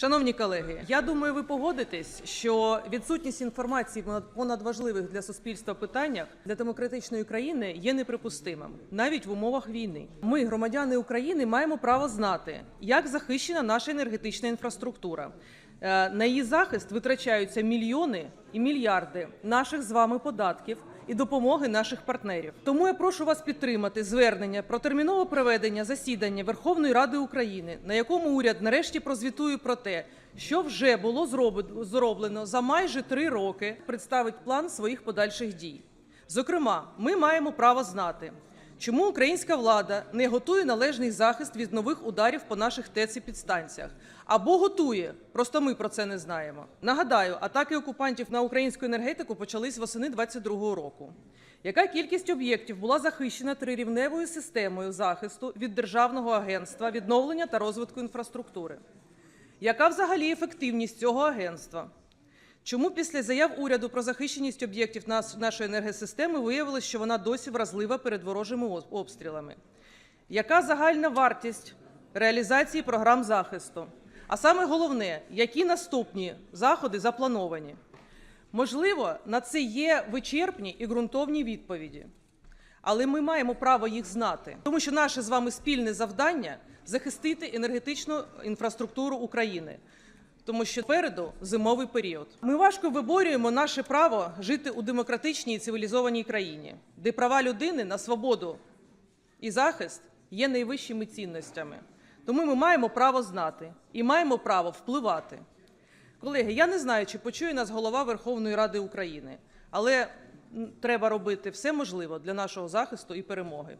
Шановні колеги, я думаю, ви погодитесь, що відсутність інформації понад важливих для суспільства питаннях для демократичної країни є неприпустимим навіть в умовах війни. Ми, громадяни України, маємо право знати, як захищена наша енергетична інфраструктура. Е, На її захист витрачаються мільйони і мільярди наших з вами податків і допомоги наших партнерів. Тому я прошу вас підтримати звернення про термінове проведення засідання Верховної Ради України, на якому уряд нарешті прозвітує про те, що вже було зроблено за майже три роки, представить план своїх подальших дій. Зокрема, ми маємо право знати, чому українська влада не готує належний захист від нових ударів по наших ТЕЦ і підстанціях, або готує, просто ми про це не знаємо. Нагадаю, атаки окупантів на українську енергетику почались восени 22-го року. Яка кількість об'єктів була захищена трирівневою системою захисту від Державного агентства відновлення та розвитку інфраструктури? Яка взагалі ефективність цього агентства? Чому після заяв уряду про захищеність об'єктів нашої енергосистеми виявилось, що вона досі вразлива перед ворожими обстрілами? Яка загальна вартість реалізації програм захисту? А саме головне, які наступні заходи заплановані? Можливо, на це є вичерпні і ґрунтовні відповіді. Але ми маємо право їх знати, тому що наше з вами спільне завдання захистити енергетичну інфраструктуру України. Тому що попереду зимовий період. Ми важко виборюємо наше право жити у демократичній і цивілізованій країні, де права людини на свободу і захист є найвищими цінностями. Тому ми маємо право знати і маємо право впливати. Колеги, я не знаю, чи почує нас голова Верховної Ради України, але треба робити все можливе для нашого захисту і перемоги.